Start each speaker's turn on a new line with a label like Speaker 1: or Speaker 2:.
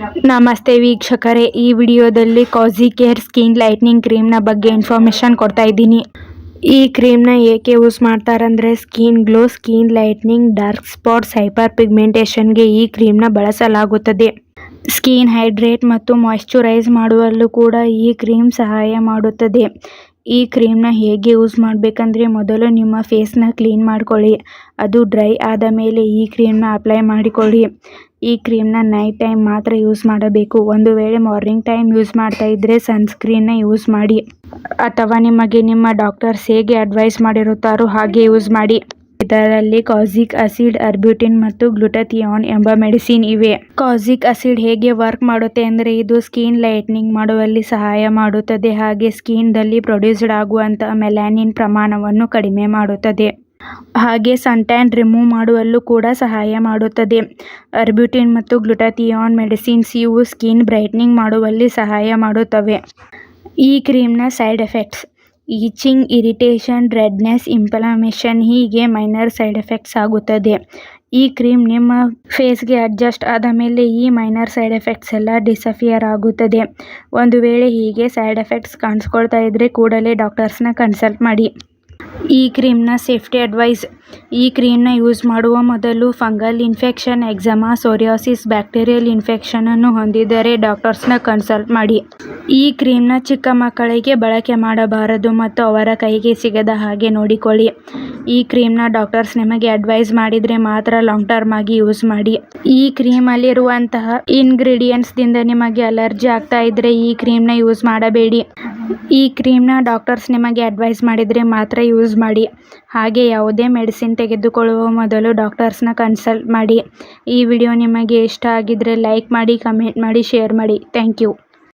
Speaker 1: ನಮಸ್ತೆ ವೀಕ್ಷಕರೇ, ಈ ವಿಡಿಯೋದಲ್ಲಿ ಕಾಜಿ ಕೇರ್ ಸ್ಕಿನ್ ಲೈಟ್ನಿಂಗ್ ಕ್ರೀಮ್ನ ಬಗ್ಗೆ ಇನ್ಫಾರ್ಮೇಷನ್ ಕೊಡ್ತಾ ಇದ್ದೀನಿ. ಈ ಕ್ರೀಮ್ನ ಏಕೆ ಯೂಸ್ ಮಾಡ್ತಾರಂದರೆ, skin glow, skin lightening, dark spots, hyper ಪಿಗ್ಮೆಂಟೇಷನ್ಗೆ ಈ ಕ್ರೀಮ್ನ ಬಳಸಲಾಗುತ್ತದೆ. ಸ್ಕಿನ್ ಹೈಡ್ರೇಟ್ ಮತ್ತು ಮಾಯಿಶ್ಚರೈಸ್ ಮಾಡುವಲ್ಲೂ ಕೂಡ ಈ ಕ್ರೀಮ್ ಸಹಾಯ ಮಾಡುತ್ತದೆ. ಈ ಕ್ರೀಮ್ನ ಹೇಗೆ ಯೂಸ್ ಮಾಡಬೇಕಂದ್ರೆ, ಮೊದಲು ನಿಮ್ಮ ಫೇಸ್ನ ಕ್ಲೀನ್ ಮಾಡ್ಕೊಳ್ಳಿ. ಅದು ಡ್ರೈ ಆದ ಮೇಲೆ ಈ ಕ್ರೀಮ್ನ ಅಪ್ಲೈ ಮಾಡಿಕೊಳ್ಳಿ. ಈ ಕ್ರೀಮ್ನ ನೈಟ್ ಟೈಮ್ ಮಾತ್ರ ಯೂಸ್ ಮಾಡಬೇಕು. ಒಂದು ವೇಳೆ ಮಾರ್ನಿಂಗ್ ಟೈಮ್ ಯೂಸ್ ಮಾಡ್ತಾ ಇದ್ದರೆ ಸನ್ಸ್ಕ್ರೀನ್ನ ಯೂಸ್ ಮಾಡಿ. ಅಥವಾ ನಿಮಗೆ ನಿಮ್ಮ ಡಾಕ್ಟರ್ಸ್ ಹೇಗೆ ಅಡ್ವೈಸ್ ಮಾಡಿರುತ್ತಾರೋ ಹಾಗೆ ಯೂಸ್ ಮಾಡಿ. ಇದರಲ್ಲಿ ಕಾಸಿಕ್ ಅಸಿಡ್ ಅರ್ಬ್ಯೂಟಿನ್ ಮತ್ತು ಗ್ಲುಟಥಿಯಾನ್ ಎಂಬ ಮೆಡಿಸಿನ್ ಇವೆ. ಕಾಸಿಕ್ ಅಸಿಡ್ ಹೇಗೆ ವರ್ಕ್ ಮಾಡುತ್ತೆ ಅಂದರೆ ಇದು ಸ್ಕಿನ್ ಲೈಟ್ನಿಂಗ್ ಮಾಡುವಲ್ಲಿ ಸಹಾಯ ಮಾಡುತ್ತದೆ. ಹಾಗೆ ಸ್ಕಿನ್ದಲ್ಲಿ ಪ್ರೊಡ್ಯೂಸ್ಡ್ ಆಗುವಂತಹ ಮೆಲಾನಿನ್ ಪ್ರಮಾಣವನ್ನು ಕಡಿಮೆ ಮಾಡುತ್ತದೆ. ಹಾಗೆ ಸನ್ಟ್ಯಾನ್ ರಿಮೂವ್ ಮಾಡುವಲ್ಲೂ ಕೂಡ ಸಹಾಯ ಮಾಡುತ್ತದೆ. ಅರ್ಬ್ಯೂಟಿನ್ ಮತ್ತು ಗ್ಲುಟಥಿಯಾನ್ ಮೆಡಿಸಿನ್ಸ್ ಇವು ಸ್ಕಿನ್ ಬ್ರೈಟ್ನಿಂಗ್ ಮಾಡುವಲ್ಲಿ ಸಹಾಯ ಮಾಡುತ್ತವೆ. ಈ ಕ್ರೀಮ್ನ side effects. Itching, irritation, redness inflammation ಹೀಗೆ ಮೈನರ್ ಸೈಡ್ ಎಫೆಕ್ಟ್ಸ್ ಆಗುತ್ತದೆ. ಈ ಕ್ರೀಮ್ ನಿಮ್ಮ ಫೇಸ್ಗೆ ಅಡ್ಜಸ್ಟ್ ಆದ ಮೇಲೆ ಈ ಮೈನರ್ ಸೈಡ್ ಎಫೆಕ್ಟ್ಸ್ ಎಲ್ಲ ಡಿಸಫಿಯರ್ ಆಗುತ್ತದೆ. ಒಂದು ವೇಳೆ ಹೀಗೆ ಸೈಡ್ ಎಫೆಕ್ಟ್ಸ್ ಕಾಣಿಸ್ಕೊಳ್ತಾ ಇದ್ದರೆ ಕೂಡಲೇ ಡಾಕ್ಟರ್ಸ್ನ ಕನ್ಸಲ್ಟ್ ಮಾಡಿ. ಈ ಕ್ರೀಮ್ನ ಸೇಫ್ಟಿ ಅಡ್ವೈಸ್ ಈ ಕ್ರೀಮ್ನ ಯೂಸ್ ಮಾಡುವ ಮೊದಲು fungal infection, eczema, psoriasis, bacterial ಇನ್ಫೆಕ್ಷನನ್ನು ಹೊಂದಿದ್ದರೆ ಡಾಕ್ಟರ್ಸ್ನ ಕನ್ಸಲ್ಟ್ ಮಾಡಿ. ಈ ಕ್ರೀಮ್ನ ಚಿಕ್ಕ ಮಕ್ಕಳಿಗೆ ಬಳಕೆ ಮಾಡಬಾರದು ಮತ್ತು ಅವರ ಕೈಗೆ ಸಿಗದ ಹಾಗೆ ನೋಡಿಕೊಳ್ಳಿ. ಈ ಕ್ರೀಮ್ನ ಡಾಕ್ಟರ್ಸ್ ನಿಮಗೆ ಅಡ್ವೈಸ್ ಮಾಡಿದರೆ ಮಾತ್ರ ಲಾಂಗ್ ಟರ್ಮ್ ಆಗಿ ಯೂಸ್ ಮಾಡಿ. ಈ ಕ್ರೀಮಲ್ಲಿರುವಂತಹ ಇಂಗ್ರೀಡಿಯೆಂಟ್ಸ್ದಿಂದ ನಿಮಗೆ ಅಲರ್ಜಿ ಆಗ್ತಾ ಇದ್ರೆ ಈ ಕ್ರೀಮ್ನ ಯೂಸ್ ಮಾಡಬೇಡಿ. ಈ ಕ್ರೀಮ್ನ ಡಾಕ್ಟರ್ಸ್ ನಿಮಗೆ ಅಡ್ವೈಸ್ ಮಾಡಿದರೆ ಮಾತ್ರ ಯೂಸ್ ಮಾಡಿ. ಹಾಗೆ ಯಾವುದೇ ಮೆಡಿಸಿನ್ ತೆಗೆದುಕೊಳ್ಳುವ ಮೊದಲು ಡಾಕ್ಟರ್ಸ್ನ ಕನ್ಸಲ್ಟ್ ಮಾಡಿ. ಈ ವಿಡಿಯೋ ನಿಮಗೆ ಇಷ್ಟ ಆಗಿದ್ದರೆ ಲೈಕ್ ಮಾಡಿ ಕಮೆಂಟ್ ಮಾಡಿ ಶೇರ್ ಮಾಡಿ. Thank you